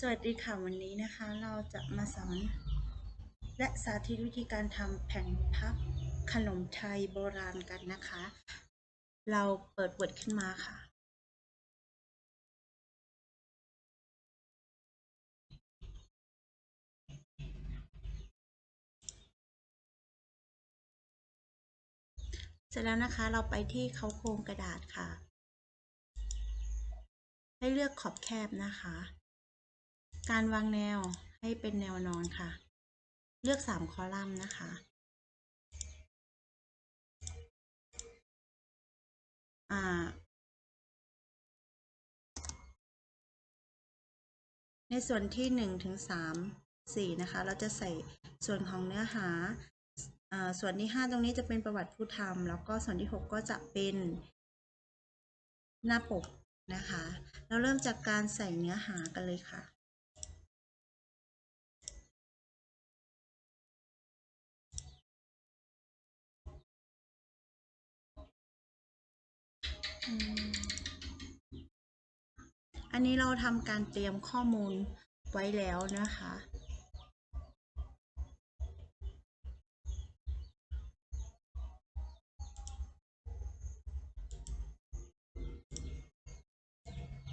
สวัสดีค่ะวันนี้นะคะเราจะมาสอน และสาธิตวิธีการทำแผ่นพับขนมไทยโบราณกันนะคะ เราเปิด Word ขึ้นมาค่ะ เสร็จแล้วนะคะเราไปที่เขาโครงกระดาษค่ะ ให้เลือกขอบแคบนะคะ การวางแนวให้เป็นแนวนอนค่ะ เลือก 3 คอลัมน์นะคะอ่าในส่วนที่1ถึง3 4นะคะ เราจะใส่ส่วนของเนื้อหา ส่วนที่ 5 ตรงนี้จะเป็นประวัติผู้ทำแล้วก็ส่วนที่ 6 ก็จะเป็นหน้าปกนะคะ เราเริ่มจากการใส่เนื้อหากันเลยค่ะ อันนี้เราทำการเตรียมข้อมูลไว้แล้วนะคะ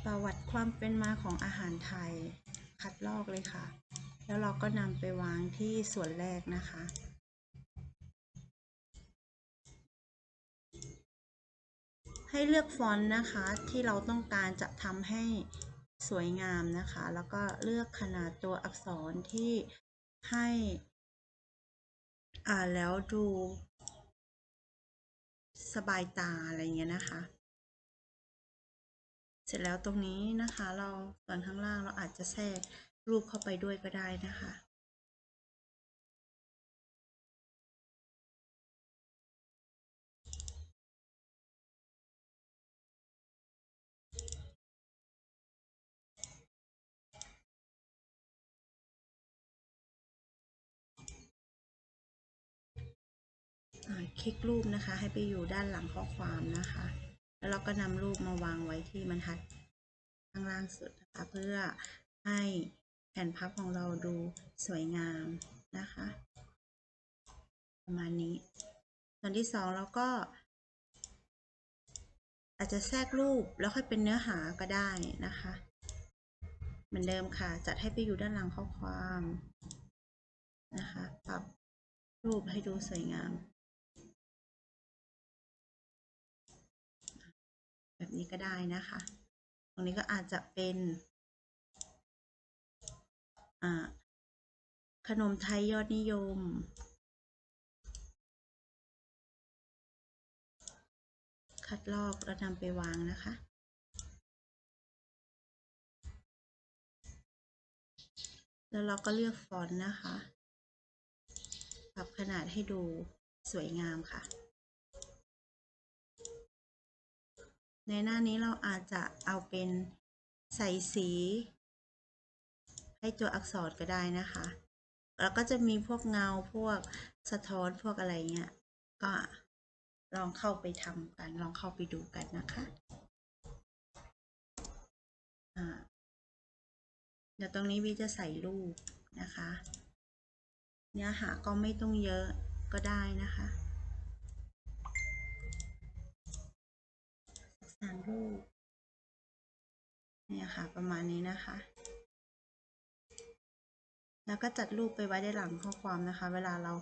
ประวัติความเป็นมาของอาหารไทย คัดลอกเลยค่ะ แล้วเราก็นำไปวางที่ส่วนแรกนะคะ ให้เลือกฟอนต์นะคะที่เราต้องการจะทำให้สวยงามนะคะ แล้วก็เลือกขนาดตัวอักษรที่ให้อ่านแล้วดูสบายตาอะไรเงี้ยนะคะ เสร็จแล้วตรงนี้นะคะ เราส่วนข้างล่างเราอาจจะแทรกรูปเข้าไปด้วยก็ได้นะคะ คลิกรูปนะคะ ให้ไปอยู่ด้านหลังข้อความนะคะ แล้วเราก็นำรูปมาวางไว้ที่บรรทัดข้างล่างสุดนะคะเพื่อให้แผ่นพับของเราดูสวยงามนะคะ ประมาณนี้ ส่วนที่สองเราก็ อาจจะแทรกรูปแล้วค่อยเป็นเนื้อหาก็ได้นะคะ เหมือนเดิมค่ะ จัดให้ไปอยู่ด้านหลังข้อความนะคะปรับรูปให้ดูสวยงาม นี้ก็ได้นะคะ ตรงนี้ก็อาจจะเป็นขนมไทยยอดนิยม คัดลอกแล้วนำไปวางนะคะแล้วเราก็เลือกฟอนต์นะคะ ปรับขนาดให้ดูสวยงามค่ะ ในหน้านี้เราอาจจะเอาเป็นใส่สี ให้ตัวอักษรก็ได้นะคะ แล้วก็จะมีพวกเงาพวกสะท้อนพวกอะไรเงี้ย ก็ลองเข้าไปทำกัน ลองเข้าไปดูกันนะคะเดี๋ยวตรงนี้วีจะใส่รูปนะคะ เนื้อหาก็ไม่ต้องเยอะก็ได้นะคะสามรูป เนี่ยค่ะ ประมาณนี้นะคะ แล้วก็จัดรูปไปไว้ด้หลังข้อความนะคะ เวลาเรา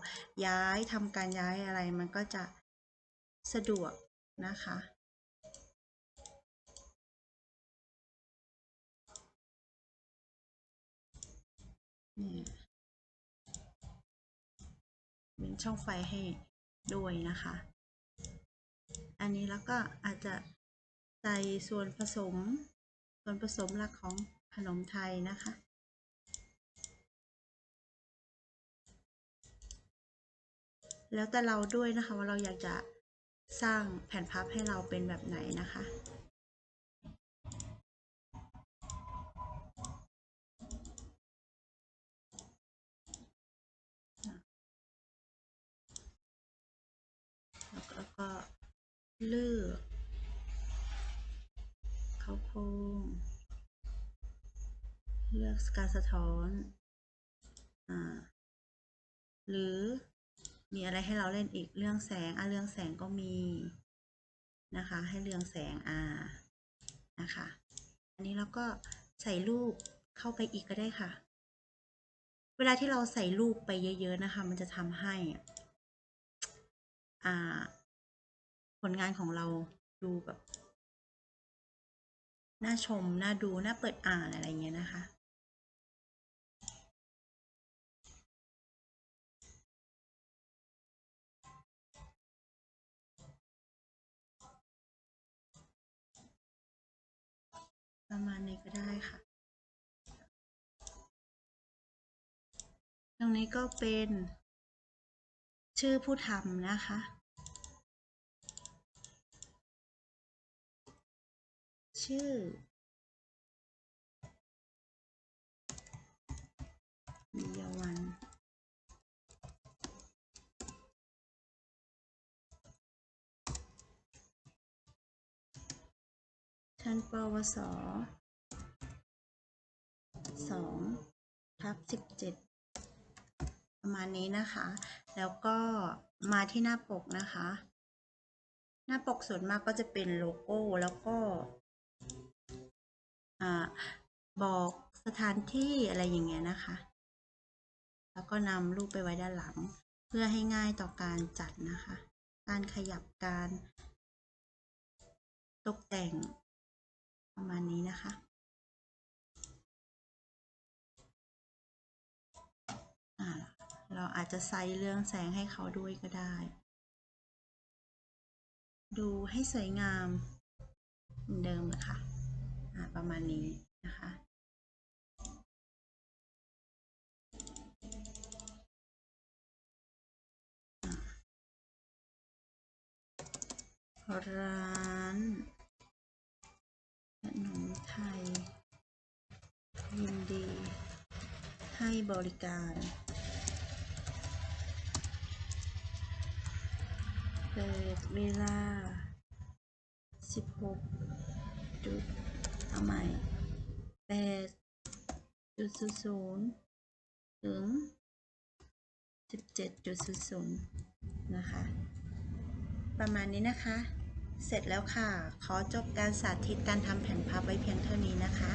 ย้ายทำการย้ายอะไรมันก็จะสะดวกนะคะนี่เป็นช่องไฟให้ด้วยนะคะ อันนี้แล้วก็อาจจะใส่ส่วนผสม ส่วนผสมหลักของขนมไทยนะคะ แล้วแต่เราด้วยนะคะว่าเราอยากจะสร้างแผ่นพับให้เราเป็นแบบไหนนะคะแล้วก็เลือก ข้าวโพดเลือกการสะท้อนอ่าหรือมีอะไรให้เราเล่นอีกเรื่องแสงอะเรื่องแสงก็มีนะคะ ให้เรื่องแสงอ่านะคะ อันนี้เราก็ใส่รูปเข้าไปอีกก็ได้ค่ะ เวลาที่เราใส่รูปไปเยอะ ๆ นะคะ มันจะทำให้อ่า ผลงานของเราดูแบบ น่าชม น่าดู น่าเปิดอ่านอะไรเงี้ยนะคะ ประมาณนี้ก็ได้ค่ะ ตรงนี้ก็เป็นชื่อผู้ทำนะคะ ชื่อวิยวันชั้นปวสสองทับสิบเจ็ดประมาณนี้นะคะ แล้วก็มาที่หน้าปกนะคะ หน้าปกส่วนมากก็จะเป็นโลโก้แล้วก็ บอกสถานที่อะไรอย่างเงี้ยนะคะ แล้วก็นำรูปไปไว้ด้านหลัง เพื่อให้ง่ายต่อการจัดนะคะ การขยับการตกแต่งประมาณนี้นะคะเราอาจจะใส่เรื่องแสงให้เขาด้วยก็ได้ ดูให้สวยงามเหมือนเดิมเลยค่ะ ประมาณนี้นะคะร้านขนมไทย ยินดี ให้บริการเปิดเวลา 16จุด เอาใหม่8จุดศูนย์ถึง17จุดศูนย์นะคะ ประมาณนี้นะคะ เสร็จแล้วค่ะ ขอจบการสาธิตการทำแผ่นพับไว้เพียงเท่านี้นะคะ